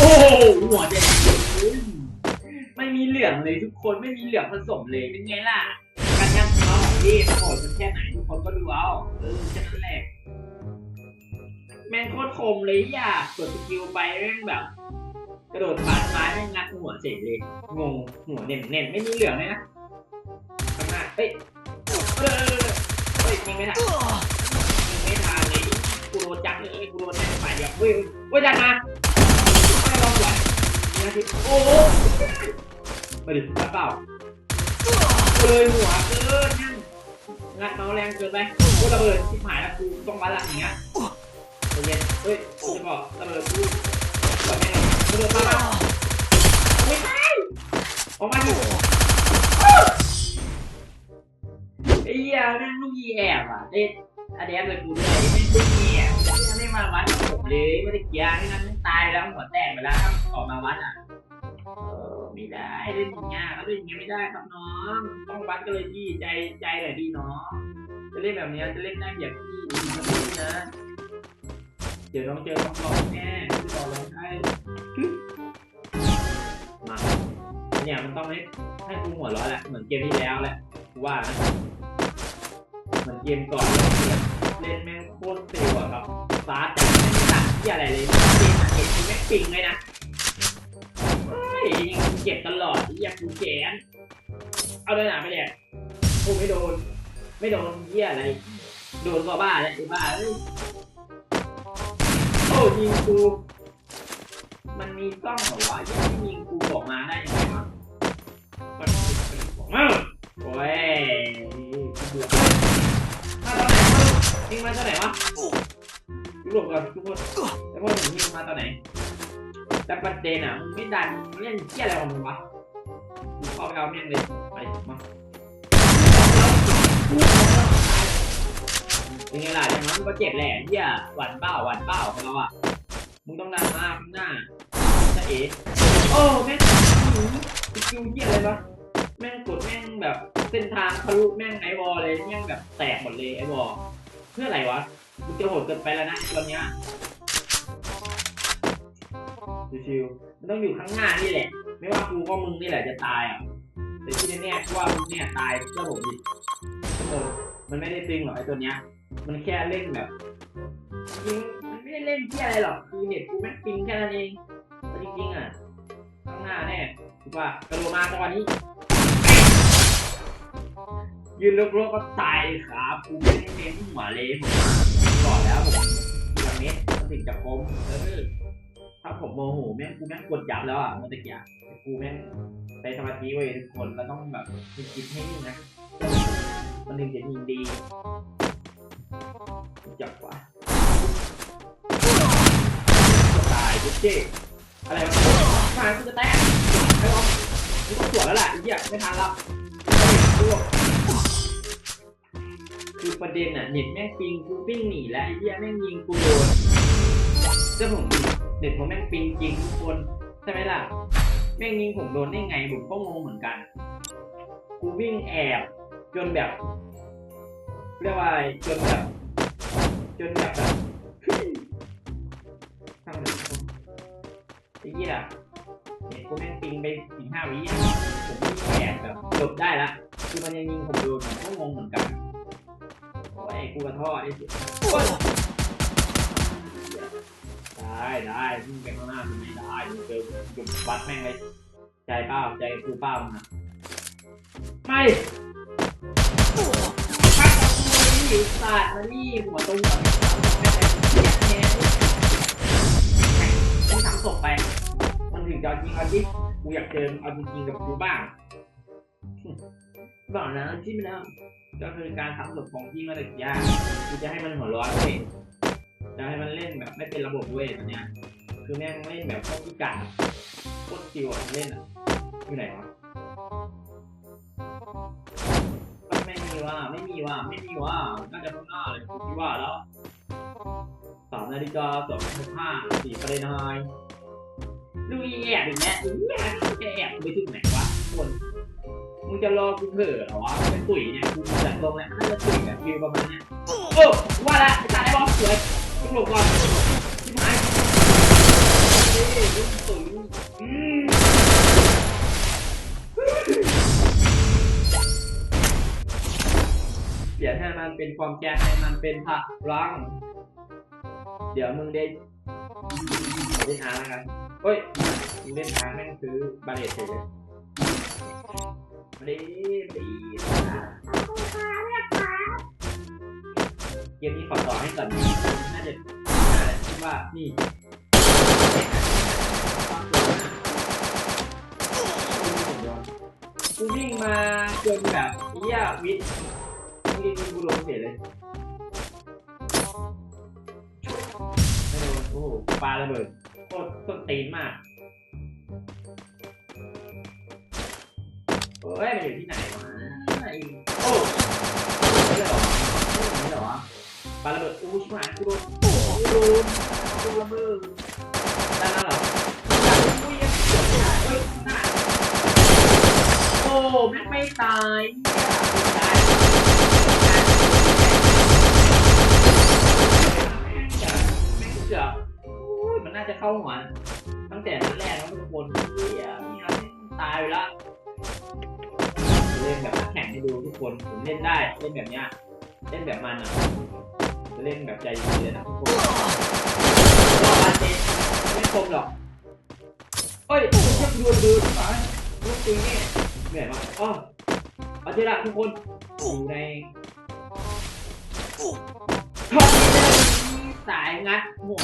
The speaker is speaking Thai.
โอ้โหหัวแดงไม่มีเหลืองเลยทุกคนไม่มีเหลืองผสมเลยเป็นไงล่ะการยัดน้องของพี่โหดมันแค่ไหนทุกคนก็ดูเอาเออแค่นั้นแหละแม่งโคตรคมเลยอย่ากดสกิลไปแม่งแบบ กระโดดปาดซ้ายแม่งงัดหัวเฉยเลยงงหัวเน่นเน่นไม่มีเหลืองเลยนะข้างหน้าเฮ้ยเออเฮ้ยยิงไม่ทันยิงไม่ทันเลยกูโดนจังเลยกูโดนแม่งฝ่ายเดียวเฮ้ยเฮ้ยดันมาไม่ลองไหว นี่นะที่โอ้โหมาดิมาเปล่าเลยหัวเกินนั่งงัดเมาส์แรงเกินไปกูระเบิดชิบหายแล้วกูต้องวัดละอย่างเงี้ยใจเย็นเฮ้ยกูจะบอกระเบิดกูก่อนแม่งระเบิดมาเปไม่ใช่ออกมาดิไอ้เหี้ยแม่งลูกยีแอบอะเด็ด อะแดปเลยกูด้วยไอ้แม่งลูกยีแอบไม่มาวัดกับผมเลยไม่ได้เกียร์ไม่นั้นตายแล้วหัวแตกไปแล้วถ้าออกมาวัดอะไม่ได้เล่นอย่างเงี้ยเล่นอย่างเงี้ยไม่ได้ครับน้องต้องวัดกันเลยพี่ใจใจหน่อยดีน้องจะเล่นแบบนี้จะเล่นได้แบบพี่ดีนะพี่นะเดี๋ยวน้องเจอน้องรองแน่พี่บอกเลยให้มาเนี่ยมันต้องให้ให้กูหัวร้อนแหละเหมือนเกมที่แล้วแหละกูว่านะเหมือนเกมก่อนเล่ เล่นแม่งโคตรเซลล์อะครับฟาสแต่ไม่ตัดที่อะไรเลยเกมเห็นกูแม่งปิงเลยนะเฮ้ยเจ็บตลอดอยากกูแขนเอาเลยหนาไปเนี่ยกูไม่โดน ไม่โดนเหี้ยอะไร โดนก็บ้าแล้วไอ้บ้าเอ้ยโอ้ยิงกูมันมีกล้องเหรอวะยังไม่ยิงกูบอกมาได้ยังไงวะมันบอกมาโอ้ย ยิงมาตอนไหนวะกูหลบก่อนทุกคนแต่ว่าผมยิงมาตอนไหนแต่ประเด็นอะมึงไม่ดันเล่นเที่ยอะไรของมึงวะมึงเข้าไปเอาแม่งเลยไปมาเป็นไงล่ะอย่างนั้นมึงก็เจ็บแหละเหี้ยหวานเป้าหวานเป้าของเราอะมึงต้องดันมาข้างหน้าจะเอ๋โอ้แม่งหนีสกิลเหี้ยอะไรวะแม่งกดแม่งแบบเส้นทางทะลุแม่งไอวอลเลยแม่งแบบแตกหมดเลยไอวอล พื่ออะไรวะมึงจะโหดเกินไปแล้วนะตอนเนี้ยชิวๆมันต้องอยู่ข้างหน้านี่แหละ ไม่ว่ากูก็มึงนี่แหละจะตายอะ แต่ที่แน่ๆกูว่ามึงเนี่ยตายเจ้าผมดิเออมันไม่ได้ตึงหรอกไอ้ตัวเนี้ย มันแค่เล่นแบบจริงมันไม่ได้เล่นที่อะไรหรอก คือเน็ตกูแม่งปิงแค่นั้นเองแต่จริงๆอะ ข้างหน้าแน่คิดว่ากระโดดมาจังหวะนี้ ยืนลุกๆก็ตายครับกูไม่ได้เน้นหัวเลยผมก่อนแล้วผมทีละเม็ดมันถึงจะคมเออถ้าผมโมโหแม่งกูแม่งกดยับแล้วอะเมื่อตะกี้อะแต่กูแม่งใช้สมาธิเว้ทุกคนเราต้องแบบมีจิตให้นิ่งนะมันถึงจะยิงดีจับกว่าตายจุ๊เจ๊อะไรวะมากูจะแตกไม่เอากูต้องสวนแล้วแหละไอ้เหี้ยไม่ทันแล้ว คือประเด็นอะเน็ตแม่งปิงกูปิ้งหนีแล้วไอ้เหี้ยแม่งยิงกูโดนเจ้าผมเด็กผมแม่งปิงจริงทุกคนใช่ไหมล่ะแม่งยิงผมโดนได้ไงผมก็งงเหมือนกัน กูวิ่งแอบจนแบบเรียกว่าอะไรจนแบบจนแบบแบบเฮ้ยทำไมไอ้เหี้ยเด็กกูแม่งปิงไปสี่ห้าวิอะผมวิ่งแอบแบบหลบได้ละคือมันยังยิงผมโดนผมก็งงเหมือนกัน โอ้กูกระท่อไอ้ได้ได้มึงไปข้างหน้ามึงไม่ได้มึงเจอหยุดวัดแม่งเลยใจเป้าใจกูเป้ามึงนะไม่พักกับกูนี่สาดมานี่หัวตรงหัวไม่ได้เสียแน่ต้องทำศพไป มันถึงจะจริงเอาจริงกูอยากเจอเอาจริงๆกับกูบ้าง บอกนะที่ไม่ได้ก็คือการทำศพของที่มาตะกี้กูจะให้มันหัวร้อนเว้ยจะให้มันเล่นแบบไม่เป็นระบบเว้ยตอนเนี้ยคือแม่งเล่นแบบพวกพิการโคตรซิวอะเล่นอะอยู่ไหนวะไม่มีว่ะไม่มีว่ะไม่มีว่ะน่าจะข้างหน้าเลยคิดว่าแล้วสามนาฬิกาสองสิบห้าสี่ประเด็นไฮดูแอบอย่างเงี้ยอีแอบจะแอบไปถึงไหนวะคน มึงจะรอกูเถลอเหรอวะเป็นตุ๋ยเนี่ยกูจะลงแล้วน่าจะตุ๋ยแบบวิวประมาณเนี้ยโอ้ว่าละตายบอลสวยต้องหลบก่อนที่หายนี่ลูกตุ๋ยอืมเดี๋ยวให้มันเป็นความแก่ให้มันเป็นผักรัง เดี๋ยวมึงได้ไล่นอาแล้วครับเฮ้ยมึงเล่นาแม่งซื้อบาเลตเลย มาดีมาดีเกมนี้ขอต่อให้ก่อนน่าจะน่าจะคิดว่านี่กูวิ่งมาจนแบบเหี้ยวิทย์มึงยิงกูโดนเสียเลยโดนโอ้โหปลาระเบิดโคตรต้นตีนมาก เฮ้ยมันอยู่ที่ไหนวะไอ้โอ้ไม่เหรอไม่เหรอปาระเบิดอู้ชิบหายกูโดนโอ้โหโดนโดนระเบิดได้แล้วเหรออุ้ยยังเฮ้ยน้าโอ้แม่ไม่ตายตายแม่งจะแม่งจะอุ้ยมันน่าจะเข้าหัวตั้งแต่นัดแรกแล้วทุกคนเฮียมีอะไรตายไปละเล่นแบบนักแข่งให้ดูทุกคนผมเล่นได้เล่นแบบเนี้ยเล่นแบบมันอะจะเล่นแบบใจเย็นๆนะทุกคนรอบาเองไม่คมหรอกเฮ้ยแค่ดูดูไปลูกตีนี่เหนื่อยมากอ๋อเอาเจละทุกคนอยู่ในทอดนี้เลยสายงัดหัว